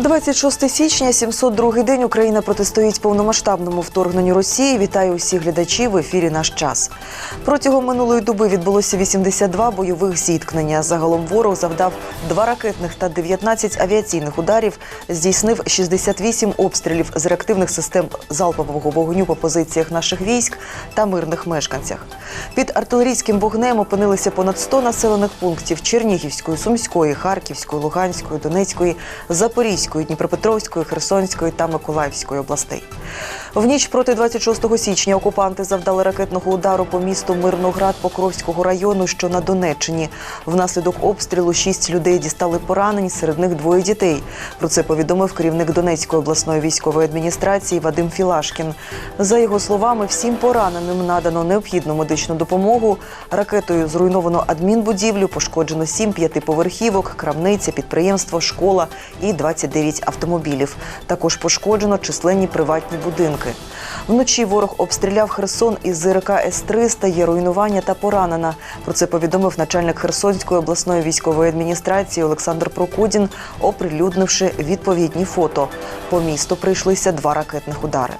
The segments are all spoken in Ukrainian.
26 січня, 702-й день Україна протистоїть повномасштабному вторгненню Росії. Вітаю усіх глядачів в ефірі «Наш час». Протягом минулої доби відбулося 82 бойових зіткнення. Загалом ворог завдав два ракетних та 19 авіаційних ударів, здійснив 68 обстрілів з реактивних систем залпового вогню по позиціях наших військ та мирних мешканцях. Під артилерійським вогнем опинилися понад 100 населених пунктів Чернігівської, Сумської, Харківської, Луганської, Донецької, Запорізької, Дніпропетровської, Херсонської та Миколаївської областей. В ніч проти 26 січня окупанти завдали ракетного удару по місту Мирноград Покровського району, що на Донеччині. Внаслідок обстрілу шість людей дістали поранень, серед них двоє дітей. Про це повідомив керівник Донецької обласної військової адміністрації Вадим Філашкін. За його словами, всім пораненим надано необхідну медичну допомогу. Ракетою зруйновано адмінбудівлю, пошкоджено сім п'ятиповерхівок, крамниця, підприємство, школа і 29 автомобілів. Також пошкоджено численні приватні будинки. Вночі ворог обстріляв Херсон із ЗРК С-300, є руйнування та поранена. Про це повідомив начальник Херсонської обласної військової адміністрації Олександр Прокудін, оприлюднивши відповідні фото. По місту прийшлися два ракетних удари.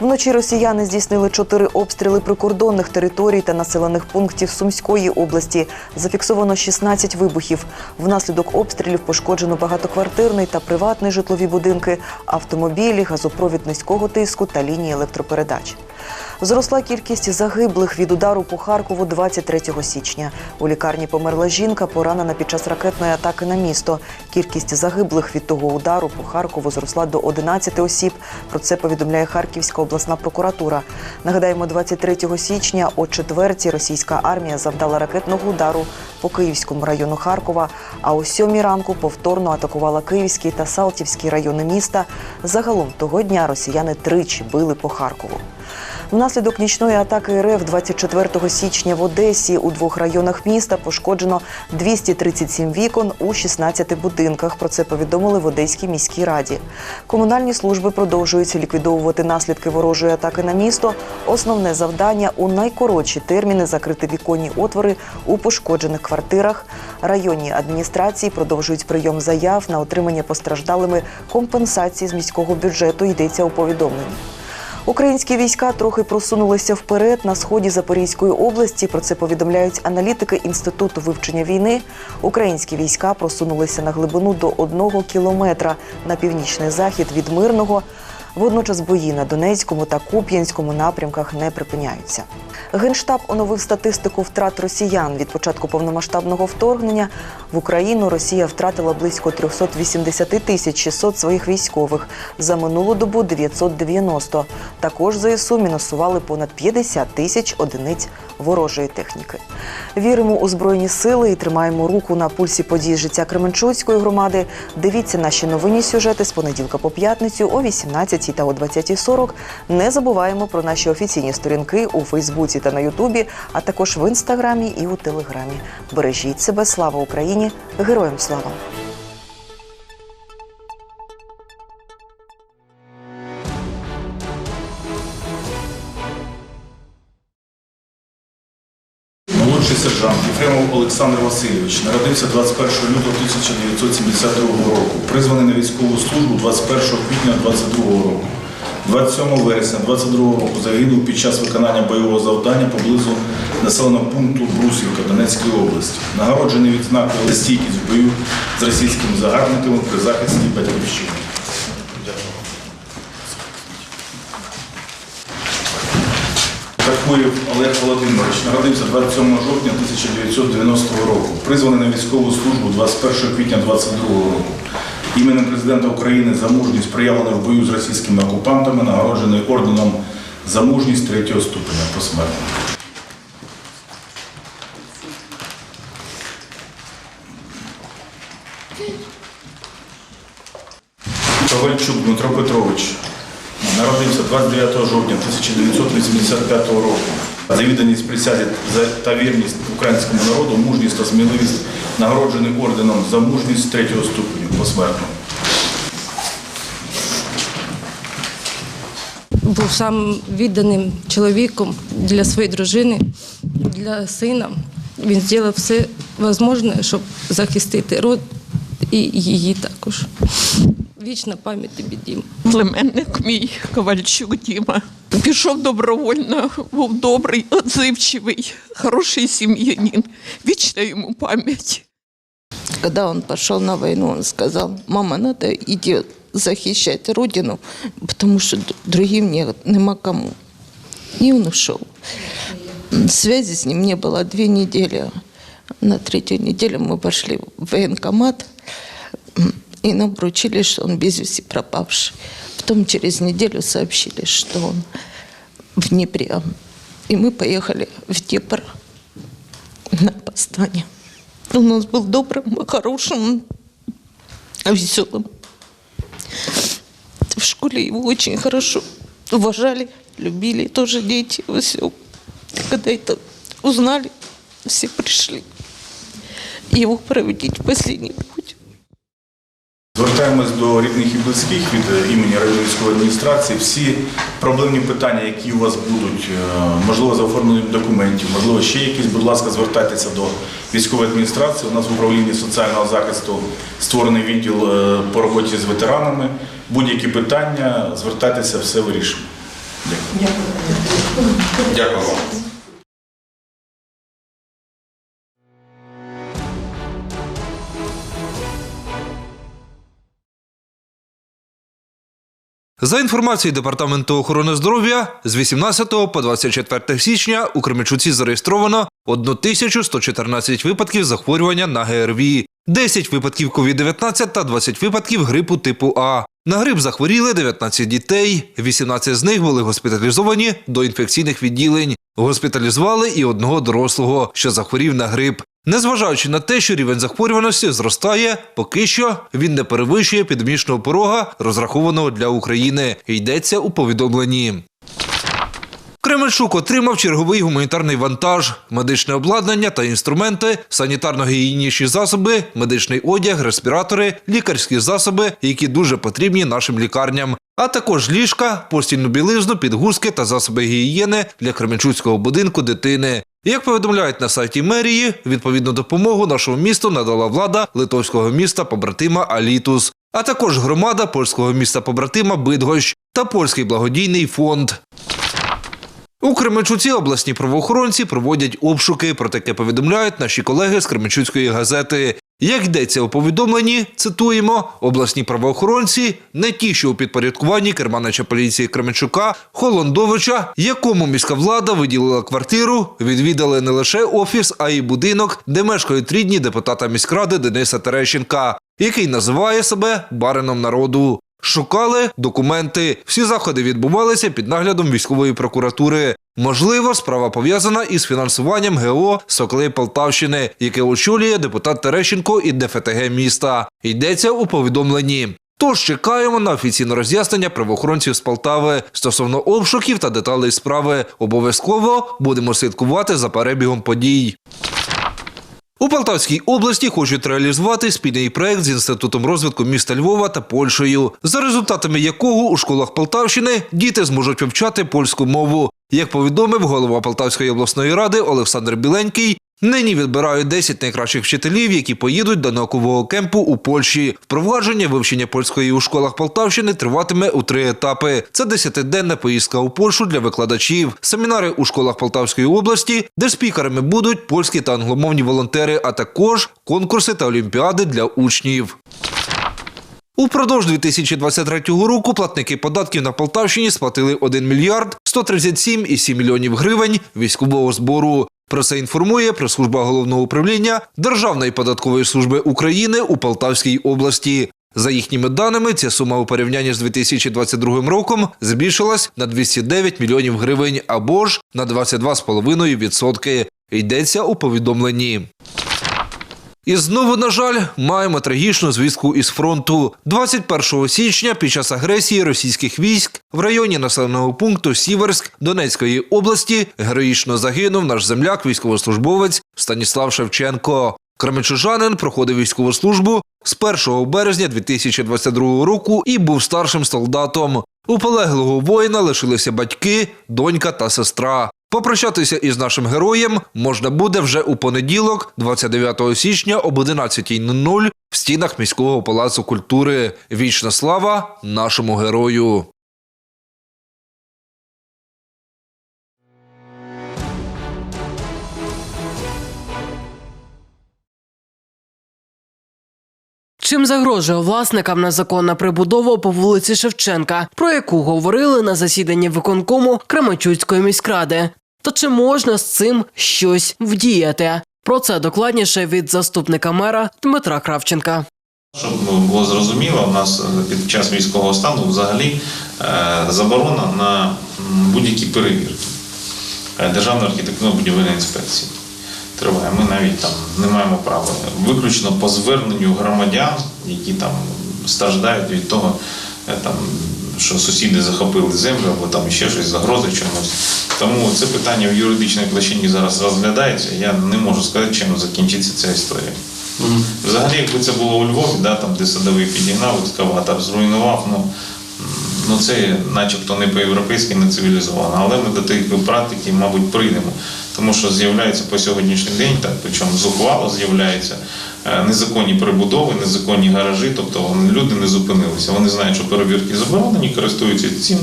Вночі росіяни здійснили чотири обстріли прикордонних територій та населених пунктів Сумської області. Зафіксовано 16 вибухів. Внаслідок обстрілів пошкоджено багатоквартирний та приватний житлові будинки, автомобілі, газопровід низького тиску та лінії електропередач. Зросла кількість загиблих від удару по Харкову 23 січня. У лікарні померла жінка, поранена під час ракетної атаки на місто. Кількість загиблих від того удару по Харкову зросла до 11 осіб. Про це повідомляє Харківська обласна прокуратура. Нагадаємо, 23 січня о четвертій російська армія завдала ракетного удару по Київському району Харкова. А о сьомій ранку повторно атакувала Київський та Салтівський райони міста. Загалом того дня росіяни тричі били по Харкову. Внаслідок нічної атаки РФ 24 січня в Одесі у двох районах міста пошкоджено 237 вікон у 16 будинках. Про це повідомили в Одеській міській раді. Комунальні служби продовжують ліквідовувати наслідки ворожої атаки на місто. Основне завдання у найкоротші терміни закрити віконні отвори у пошкоджених квартирах. Районні адміністрації продовжують прийом заяв на отримання постраждалими компенсації з міського бюджету. Йдеться у повідомленні. Українські війська трохи просунулися вперед на сході Запорізької області. Про це повідомляють аналітики інституту вивчення війни. Українські війська просунулися на глибину до одного кілометра на північний захід від мирного. Водночас бої на Донецькому та Куп'янському напрямках не припиняються. Генштаб оновив статистику втрат росіян від початку повномасштабного вторгнення в Україну. Росія втратила близько 380 тисяч 600 своїх військових. За минулу добу 990. Також ЗСУ мінусували понад 50 тисяч одиниць ворожої техніки. Віримо у збройні сили і тримаємо руку на пульсі подій життя Кременчуцької громади. Дивіться наші новинні сюжети з понеділка по п'ятницю о 18 та о 20.40. Не забуваємо про наші офіційні сторінки у Фейсбуці та на Ютубі, а також в інстаграмі і у Телеграмі. Бережіть себе, слава Україні! Героям слава! Молодший сержант Єфремов Олександр Васильович народився 21 лютого 1972 року. Призваний на військову службу 21 квітня 22 року. 27 вересня 22 року загинув під час виконання бойового завдання поблизу населеного пункту Брусівка Донецької області. Нагороджений відзнакою стійкість в бою з російськими загарбниками при захисті батьківщини. Такуєв Олег Володимирович народився 27 жовтня 1990 року. Призваний на військову службу 21 квітня 22 року. Іменем президента України за мужність проявлений в бою з російськими окупантами, нагороджений орденом за мужність третього ступеня посмертно. Ковальчук Дмитро Петрович народився 29 жовтня 1985 року. За відданість присязі та вірність українському народу, мужність та сміливість нагороджений орденом за мужність третього ступеню посмертно. був самим відданим чоловіком для своєї дружини, для сина. Він зробив все можливе, щоб захистити род і її також. Вічна пам'ять тобі, Дім. Племенник мій Ковальчук Діма. Пішов добровольно, був добрий, отзивчивий, хороший сім'янин. Вічна йому пам'ять. Когда он пошел на войну, он сказал, мама, надо идти захищать родину, потому что д- другим нема кому. И он ушел. М, Связи с ним не было две недели. На третью неделю мы пошли в военкомат, и нам вручили, что он без вести пропавший. Потом через неделю сообщили, что он в Днепре. И мы поехали в Днепр на постание. Он у нас был добрым, хорошим, веселым. В школе его очень хорошо уважали, любили, тоже дети, все. Когда это узнали, все пришли его проводить в последний путь. Звертаємось до рідних і близьких від е, імені районної військової адміністрації. Всі проблемні питання, які у вас будуть, е, можливо, за оформленням документів, можливо, ще якісь, будь ласка, звертайтеся до військової адміністрації. У нас в управлінні соціального захисту створений відділ е, по роботі з ветеранами. Будь-які питання, звертайтеся, все вирішимо. Дякую. Дякую вам. За інформацією Департаменту охорони здоров'я, з 18 по 24 січня у Кременчуці зареєстровано 1114 випадків захворювання на ГРВІ, 10 випадків COVID-19 та 20 випадків грипу типу А. На грип захворіли 19 дітей, 18 з них були госпіталізовані до інфекційних відділень. Госпіталізували і одного дорослого, що захворів на грип. Незважаючи на те, що рівень захворюваності зростає, поки що він не перевищує епідемічного порога, розрахованого для України. Йдеться у повідомленні. Кременчук отримав черговий гуманітарний вантаж, медичне обладнання та інструменти, санітарно-гігієнічні засоби, медичний одяг, респіратори, лікарські засоби, які дуже потрібні нашим лікарням, а також ліжка, постільну білизну, підгузки та засоби гігієни для Кременчуцького будинку дитини. Як повідомляють на сайті мерії, відповідну допомогу нашому місту надала влада литовського міста побратима Алітус, а також громада польського міста побратима Бидгощ та польський благодійний фонд. У Кременчуці обласні правоохоронці проводять обшуки. Про таке повідомляють наші колеги з Кременчуцької газети. Як йдеться у повідомленні, цитуємо, обласні правоохоронці не ті, що у підпорядкуванні керманича поліції Кременчука Холондовича, якому міська влада виділила квартиру, відвідали не лише офіс, а й будинок, де мешкають рідні депутата міськради Дениса Терещенка, який називає себе барином народу. Шукали документи. Всі заходи відбувалися під наглядом військової прокуратури. Можливо, справа пов'язана із фінансуванням ГО Соколей Полтавщини, яке очолює депутат Терещенко і ДФТГ міста. Йдеться у повідомленні. Тож чекаємо на офіційне роз'яснення правоохоронців з Полтави стосовно обшуків та деталей справи. Обов'язково будемо слідкувати за перебігом подій. У Полтавській області хочуть реалізувати спільний проект з інститутом розвитку міста Львова та Польщею, за результатами якого у школах Полтавщини діти зможуть вивчати польську мову. Як повідомив голова Полтавської обласної ради Олександр Біленький, нині відбирають 10 найкращих вчителів, які поїдуть до наукового кемпу у Польщі. Впровадження вивчення польської у школах Полтавщини триватиме у три етапи. Це 10-денна поїздка у Польщу для викладачів, семінари у школах Полтавської області, де спікерами будуть польські та англомовні волонтери, а також конкурси та олімпіади для учнів. Упродовж 2023 року платники податків на Полтавщині сплатили 1 мільярд 137,7 мільйонів гривень військового збору. Про це інформує прес-служба головного управління Державної податкової служби України у Полтавській області. За їхніми даними, ця сума у порівнянні з 2022 роком збільшилась на 209 мільйонів гривень або ж на 22,5%. Йдеться у повідомленні. І знову, на жаль, маємо трагічну звістку із фронту. 21 січня під час агресії російських військ в районі населеного пункту Сіверськ Донецької області героїчно загинув наш земляк, військовослужбовець Станіслав Шевченко. Кременчужанин проходив військову службу з 1 березня 2022 року і був старшим солдатом. У полеглого воїна лишилися батьки, донька та сестра. Попрощатися із нашим героєм можна буде вже у понеділок, 29 січня об 11.00 в стінах міського палацу культури. Вічна слава нашому герою. Чим загрожує власникам незаконна прибудова по вулиці Шевченка, про яку говорили на засіданні виконкому Кременчуцької міськради? Та чи можна з цим щось вдіяти? Про це докладніше від заступника мера Дмитра Кравченка. Щоб було зрозуміло, у нас е, під час військового стану взагалі е, заборона на будь-які перевірки Е, Державної архітектурно-будівельної інспекції. Триває. Ми навіть там не маємо права. Виключно по зверненню громадян, які там страждають від того, там, що сусіди захопили землю або там ще щось, загрози чомусь. Тому це питання в юридичній площині зараз розглядається. Я не можу сказати, чим закінчиться ця історія. Взагалі, якби це було у Львові, да, там, де садовий підігнав, екскаватор зруйнував, ну, ну це начебто не по-європейськи, не цивілізовано. Але ми до тієї практики, мабуть, прийдемо. Тому що з'являється по сьогоднішній день, так, причому зухвало з'являється е, незаконні прибудови, незаконні гаражі, тобто люди не зупинилися. Вони знають, що перевірки заборонені, користуються цим,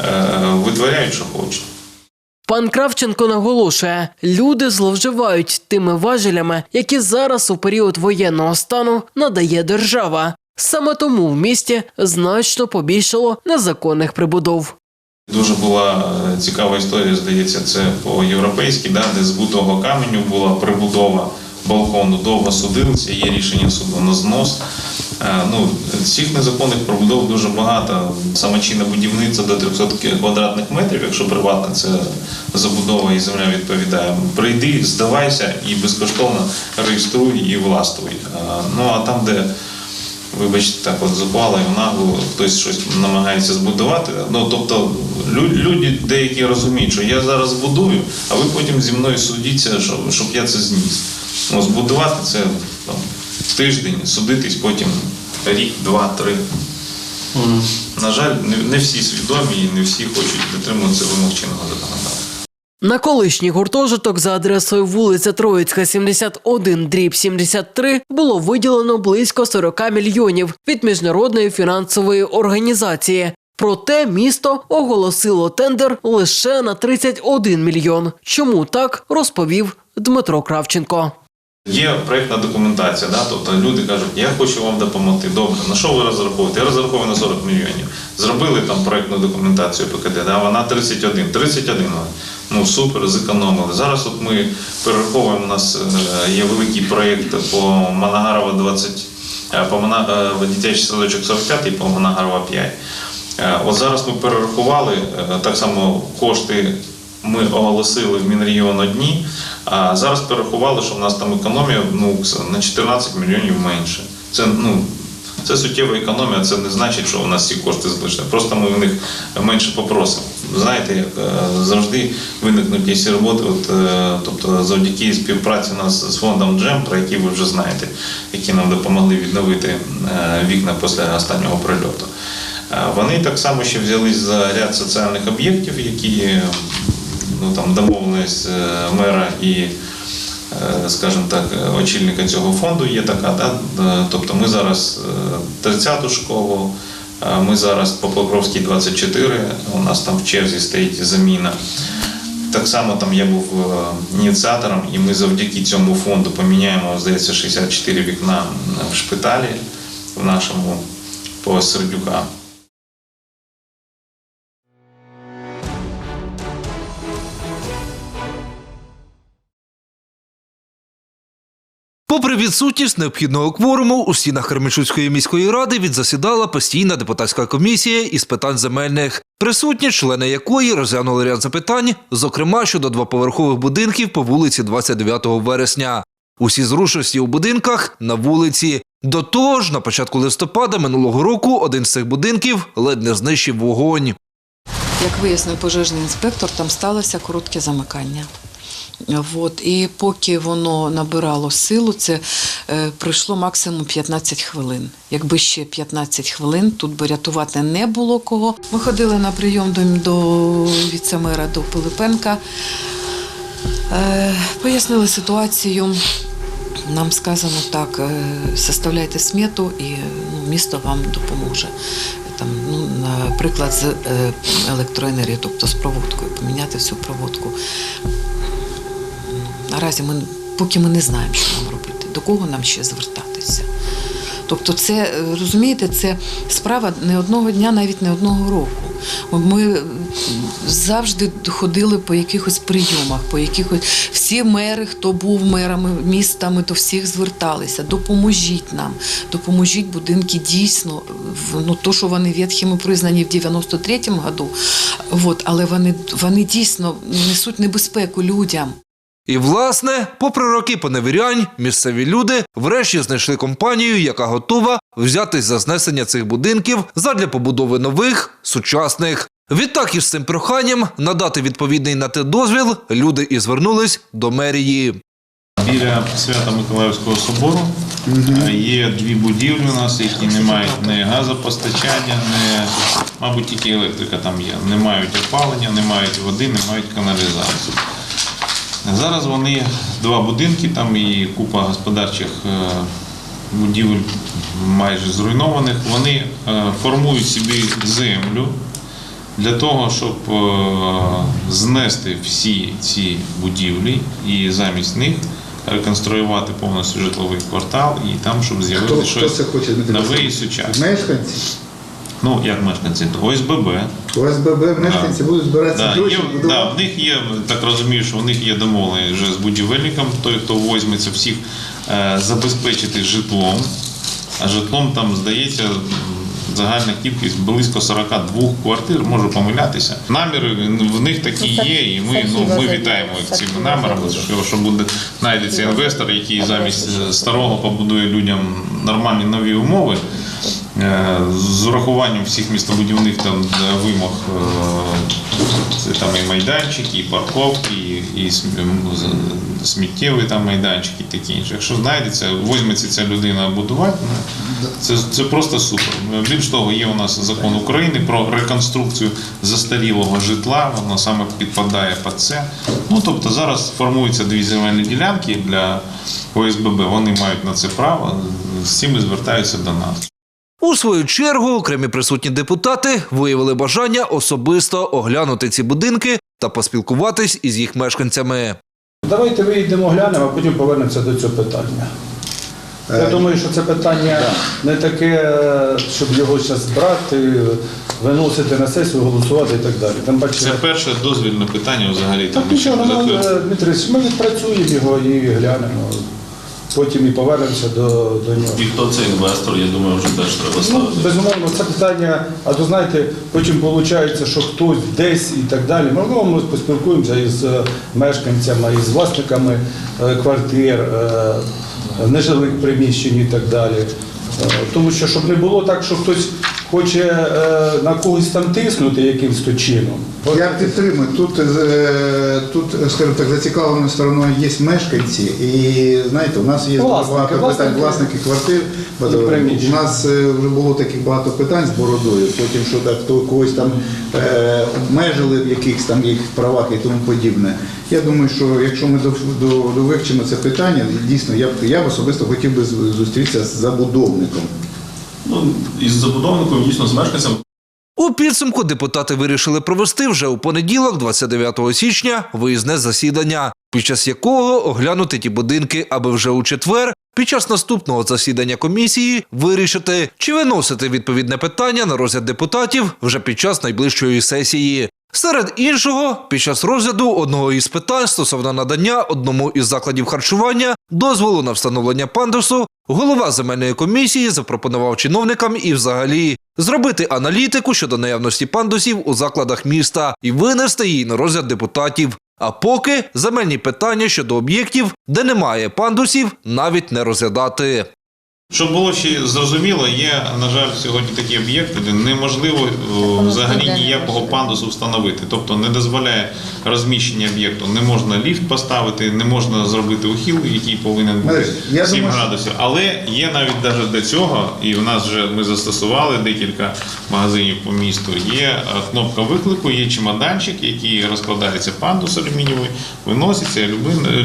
е, витворяють, що хочуть. Пан Кравченко наголошує, люди зловживають тими важелями, які зараз у період воєнного стану надає держава. Саме тому в місті значно побільшало незаконних прибудов. Дуже була е, цікава історія, здається, це по-європейськи, да, де з бутого каменю була прибудова балкону, довго судилися, є рішення суду на знос. Е, Ну, цих незаконних прибудов дуже багато. Самочинне будівництво до 300 квадратних метрів, якщо приватна це забудова і земля відповідає. Прийди, здавайся і безкоштовно реєструй і властвуй. Е, Ну а там, де вибачте, так от зухвало і нагло хтось щось намагається збудувати. Ну тобто люди деякі розуміють, що я зараз збудую, а ви потім зі мною судіться, щоб я це зніс. Ну, збудувати це там, тиждень, судитись потім рік, два, три. На жаль, не, не всі свідомі і не всі хочуть дотримуватися вимог чинного законодавства. На колишній гуртожиток за адресою вулиця Троїцька, 71, дріб 73 було виділено близько 40 мільйонів від міжнародної фінансової організації. Проте місто оголосило тендер лише на 31 мільйон. Чому так розповів Дмитро Кравченко. Є проєктна документація, да? тобто люди кажуть, я хочу вам допомогти. Добре, на що ви розраховуєте? Я розраховую на 40 мільйонів. Зробили там проєктну документацію ПКД, да? вона 31. 31 вона. Ну супер, зекономили. Зараз от ми перераховуємо, у нас е, є великий проєкт по Манагарова 20, е, по Мана, е, дитячий садочок 45 і по Манагарова 5. Е, От зараз ми перерахували так само кошти ми оголосили в Мінрегіон одні, а зараз перерахували, що в нас там економія ну, на 14 мільйонів менше. Це, ну, це суттєва економія, це не значить, що у нас ці кошти залишили. Просто ми в них менше попросимо. Знаєте, як е, завжди виникнуть якісь роботи, от, е, тобто завдяки співпраці нас з фондом Джем, про який ви вже знаєте, які нам допомогли відновити е, вікна після останнього прильоту. Вони так само ще взялись за ряд соціальних об'єктів, які ну, там, домовленість е, мера і, е, скажімо так, е, очільника цього фонду є така. Да? Тобто ми зараз е, 30-ту школу, ми зараз по Покровській 24, у нас там в черзі стоїть заміна. Так само там я був ініціатором, і ми завдяки цьому фонду поміняємо, здається, 64 вікна в шпиталі в нашому по Сердюка. Попри відсутність необхідного кворуму, у стінах Кременчуцької міської ради відзасідала постійна депутатська комісія із питань земельних, присутні члени якої розглянули ряд запитань, зокрема щодо двоповерхових будинків по вулиці 29 вересня. Усі зрушності у будинках на вулиці. До того ж, на початку листопада минулого року один з цих будинків ледь не знищив вогонь. Як вияснив пожежний інспектор, там сталося коротке замикання. От, і поки воно набирало силу, це е, пройшло максимум 15 хвилин. Якби ще 15 хвилин, тут би рятувати не було кого. Ми ходили на прийом до, до віцемера до Пилипенка, е, пояснили ситуацію. Нам сказано так, е, составляйте смету і ну, місто вам допоможе. Там, ну, наприклад, з е, електроенергією, тобто з проводкою, поміняти всю проводку. Наразі ми, поки ми не знаємо, що нам робити, до кого нам ще звертатися. Тобто, це розумієте, це справа не одного дня, навіть не одного року. Ми завжди ходили по якихось прийомах, по якихось всі мери, хто був мерами містами, то всіх зверталися. Допоможіть нам, допоможіть будинки дійсно. Ну, то, що вони ветхими признані в 93-му году, от, але вони, вони дійсно несуть небезпеку людям. І власне, попри роки поневірянь, місцеві люди врешті знайшли компанію, яка готова взятись за знесення цих будинків задля побудови нових, сучасних. Відтак із цим проханням надати відповідний на те дозвіл люди і звернулись до мерії. Біля Свято-Миколаївського собору е, є дві будівлі у нас, які не мають ні газопостачання, ні, мабуть, тільки електрика там є. Не мають опалення, не мають води, не мають каналізації. Зараз вони два будинки, там і купа господарчих е, будівель майже зруйнованих. Вони е, формують собі землю для того, щоб е, знести всі ці будівлі і замість них реконструювати повністю житловий квартал і там, щоб з'явилося щось нове і сучасне. Мешканці? Ну, як мешканці, ОСББ. ОСББ мешканці будуть збиратися Да, гроші, є, да, в них є, так розумію, що в них є домовлення вже з будівельником, той, хто возьметься всіх е, забезпечити житлом. А житлом там, здається, загальна кількість близько 42 квартир, можу помилятися. Наміри в них такі є, і ми, ну, ми вітаємо їх цими намірами, що, що буде знайдеться інвестор, який замість е, старого побудує людям нормальні нові умови. Е, З урахуванням всіх містобудівних там е, вимог е, це там і майданчики, і парковки, і, і см- м, з- сміттєвий там майданчик і таке інше. Якщо знайдеться, візьметься ця людина будувати, ну, це, це просто супер. Більш того, є у нас закон України про реконструкцію застарілого житла, воно саме підпадає під це. Ну тобто зараз формуються дві земельні ділянки для ОСББ, вони мають на це право, з цим і звертаються до нас. У свою чергу окремі присутні депутати виявили бажання особисто оглянути ці будинки та поспілкуватись із їх мешканцями. Давайте виїдемо, глянемо, а потім повернемося до цього питання. Я Е, думаю, що це питання не таке, щоб його зараз брати, виносити на сесію, голосувати і так далі. Там бачите, Це перше дозвільне питання взагалі. так Там нічого, ну, е, Дмитрий, ми відпрацюємо його і глянемо. Потім і повернемося до, до нього. І хто це інвестор, я думаю, вже теж треба Ну, безумовно, це питання, а то знаєте, потім виходить, що хтось десь і так далі. Можливо, ми поспілкуємося із е, мешканцями, із власниками е, квартир, е, нежилих приміщень і так далі. Тому що щоб не було так, що хтось хоче е, на когось там тиснути якимось то чином. Я підтримую. Тут, е, тут, скажімо так, зацікавленою стороною є мешканці, і знаєте, у нас є Власники, багато питань, власники квартир. У нас е, вже було таких багато питань з бородою, потім що так, хто когось там е, обмежили в якихось там їх правах і тому подібне. Я думаю, що якщо ми до, до, довивчимо це питання, дійсно, я б я б особисто хотів би зустрітися з забудовником. Ну, із забудовником, дійсно, з мешканцем У підсумку депутати вирішили провести вже у понеділок, 29 січня, виїзне засідання, під час якого оглянути ті будинки, аби вже у четвер, під час наступного засідання комісії, вирішити, чи виносити відповідне питання на розгляд депутатів вже під час найближчої сесії. Серед іншого, під час розгляду одного із питань стосовно надання одному із закладів харчування дозволу на встановлення пандусу, голова земельної комісії запропонував чиновникам і взагалі зробити аналітику щодо наявності пандусів у закладах міста і винести її на розгляд депутатів. А поки земельні питання щодо об'єктів, де немає пандусів, навіть не розглядати. Щоб було ще зрозуміло, є, на жаль, сьогодні такі об'єкти, де неможливо взагалі ніякого пандусу встановити. Тобто не дозволяє розміщення об'єкту. Не можна ліфт поставити, не можна зробити ухил, який повинен бути 7 градусів. Але є навіть навіть до цього, і в нас вже ми застосували декілька магазинів по місту. Є е, кнопка виклику, є чемоданчик, який розкладається пандус алюмінієвий, виноситься,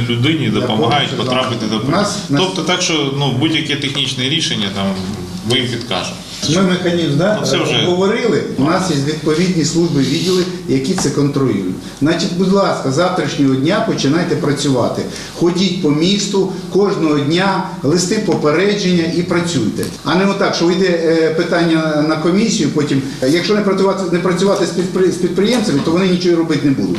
людині допомагають потрапити до Тобто так, що ну, будь-яке технічне рішення там ми їм підкажемо. Ми механізм да, Ну, це вже- обговорили. У нас є відповідні служби відділи, які це контролюють. Значить, будь ласка, завтрашнього дня починайте працювати. Ходіть по місту кожного дня, листи попередження і працюйте. А не отак, що йде е, питання на комісію. Потім, е, якщо не працювати, не працювати з підприємцями, то вони нічого робити не будуть.